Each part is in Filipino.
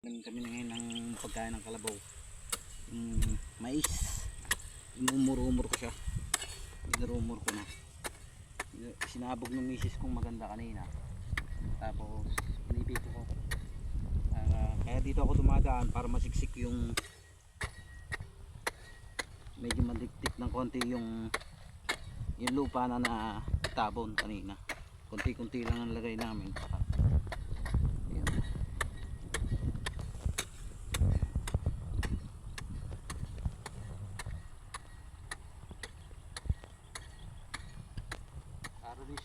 Meron kami ngayon ng pagkain ng kalabaw. Yung mais. Inumur-umur ko siya. Inumur ko na. Sinabog ng misis kong maganda kanina. Tapos pinipito ko. Ah, kaya dito ako dumadaan para masiksik yung medyo madiktik ng konti yung yung lupa na na tabon kanina. Kunti-kunti lang ang lagay namin. Saka, yun.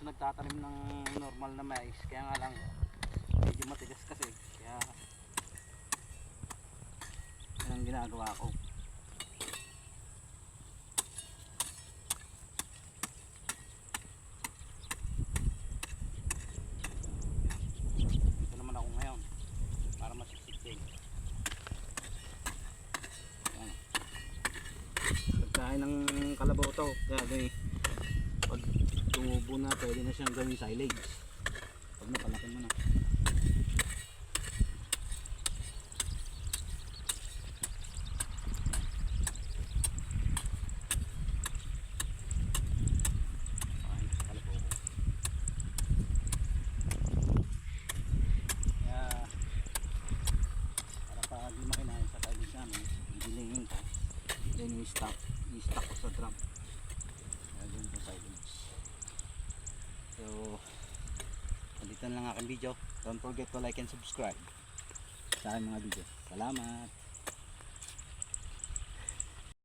Nagtatanim ng normal na mais. Kaya nga lang, medyo matigas kasi. Kaya, yan ang ginagawa ko. Dito naman ako ngayon. Para masiksik din. Pagkain ng kalabaw to, gagawin tumubo na pwede na siyang gawing silage. Pag napalaki mo na. Kaya, para pa di makinain sa silage namin bilingin ko then i-stock i-stock ko sa drum Gagawin ko silence. So, nandito na lang aking video. Don't forget to like and subscribe sa aking mga video. Salamat!